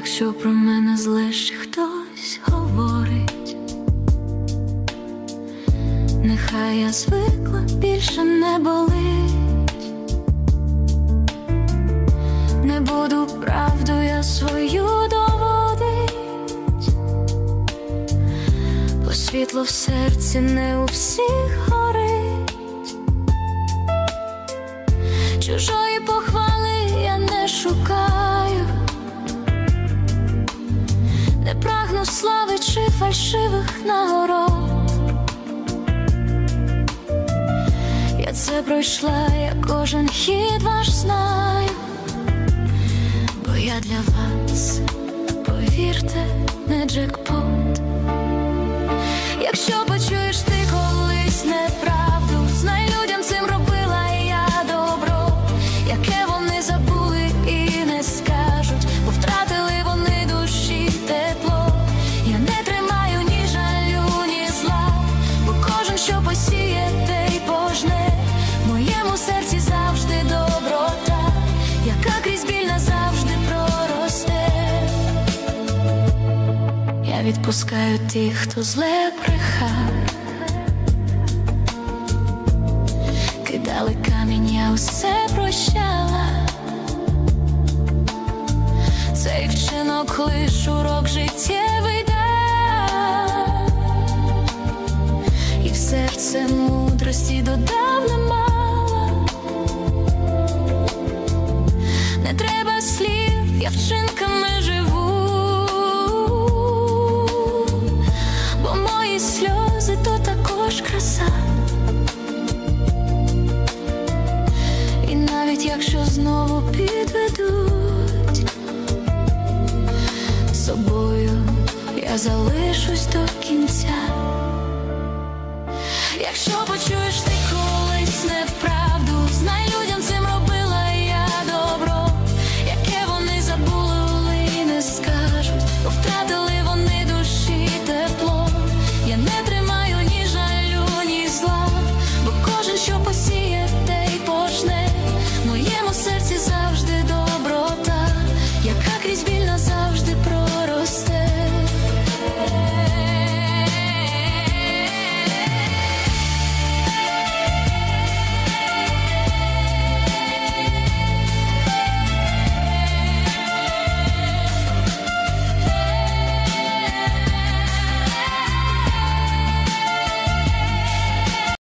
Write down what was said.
Якщо про мене зле ще хтось говорить, нехай я звикла більше не болить, не буду правду я свою доводить, бо світло в серці не у всіх горить, чужої похвали я не шукаю. Не слави чи фальшивих нагород. Я це пройшла, я кожен хід ваш знаю, бо я для вас, повірте, не джекпот. Якщо Я відпускаю тих, хто зле брехав. Кидали камінь, я усе прощала. Цей вчинок лиш урок життєвий також краса. І навіть якщо знову підведуть собою, я залишусь до кінця. Якщо почуєш ти колись неправду,